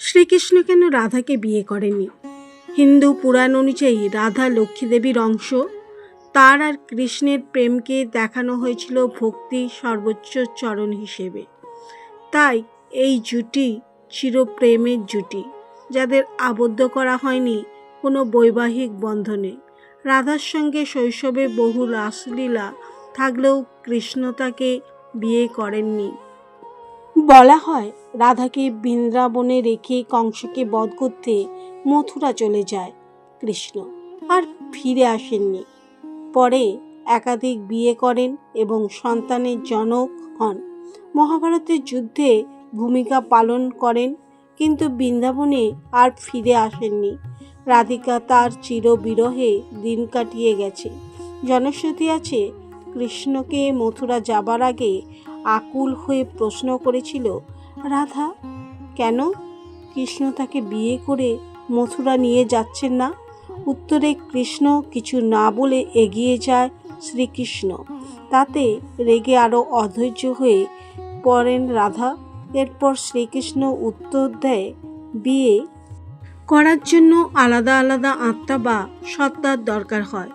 শ্রীকৃষ্ণ কেন রাধাকে বিয়ে করেনি? হিন্দু পুরাণ অনুযায়ী রাধা লক্ষ্মীদেবীর অংশ। তার আর কৃষ্ণের প্রেমকে দেখানো হয়েছিল ভক্তি সর্বোচ্চ চরণ হিসেবে। তাই এই জুটি চিরপ্রেমের জুটি, যাদের আবদ্ধ করা হয়নি কোনো বৈবাহিক বন্ধনে। রাধার সঙ্গে শৈশবে বহু রাসলীলা থাকলেও কৃষ্ণ তাকে বিয়ে করেননি। বলা হয় রাধাকে বৃন্দাবনে রেখে কংসকে বধ করতে মথুরা চলে যায় কৃষ্ণ, আর ফিরে আসেননি। পরে একাধিক বিয়ে করেন এবং সন্তানের জনক হন। মহাভারতের যুদ্ধে ভূমিকা পালন করেন, কিন্তু বৃন্দাবনে আর ফিরে আসেননি। রাধিকা তার চিরবিরহে দিন কাটিয়ে গেছে। জনশ্রুতি আছে, কৃষ্ণকে মথুরা যাবার আগে আকুল হয়ে প্রশ্ন করেছিল রাধা, কেন? কৃষ্ণ তাকে বিয়ে করে মথুরা নিয়ে যাচ্ছেন না? উত্তরে কৃষ্ণ কিছু না বলে এগিয়ে যায় শ্রীকৃষ্ণ। তাতে রেগে আরও অধৈর্য হয়ে পড়েন রাধা। এরপর শ্রীকৃষ্ণ উত্তর দেয়, বিয়ে করার জন্য আলাদা আলাদা আত্মা বা সত্তার দরকার হয়।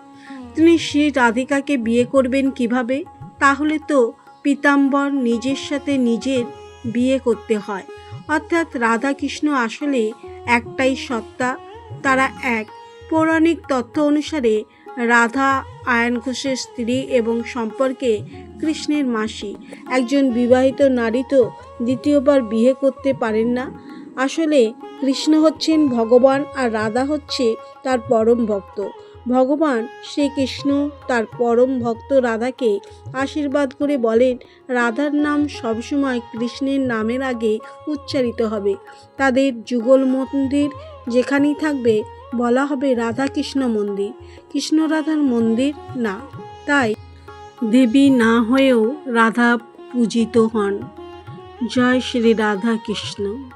তিনি শ্রী রাধিকাকে বিয়ে করবেন কীভাবে? তাহলে তো পীতাম্বর নিজের সাথে নিজের বিয়ে করতে হয়। অর্থাৎ রাধা কৃষ্ণ আসলে একটাই সত্তা, তারা এক। পৌরাণিক তথ্য অনুসারে রাধা আয়ন ঘোষের স্ত্রী এবং সম্পর্কে কৃষ্ণের মাসি। একজন বিবাহিত নারী তো দ্বিতীয়বার বিয়ে করতে পারেন না। আসলে কৃষ্ণ হচ্ছেন ভগবান আর রাধা হচ্ছে তার পরম ভক্ত। ভগবান শ্রীকৃষ্ণ, তার পরম ভক্ত রাধাকে আশীর্বাদ করে বলেন, রাধার নাম সবসময় কৃষ্ণের নামের আগে উচ্চারিত হবে। তাদের যুগল মন্দির যেখানেই থাকবে, বলা হবে রাধা কৃষ্ণ মন্দির। কৃষ্ণ রাধার মন্দির না। তাই দেবী না হয়েও রাধা পূজিত হন। জয় শ্রী রাধা কৃষ্ণ।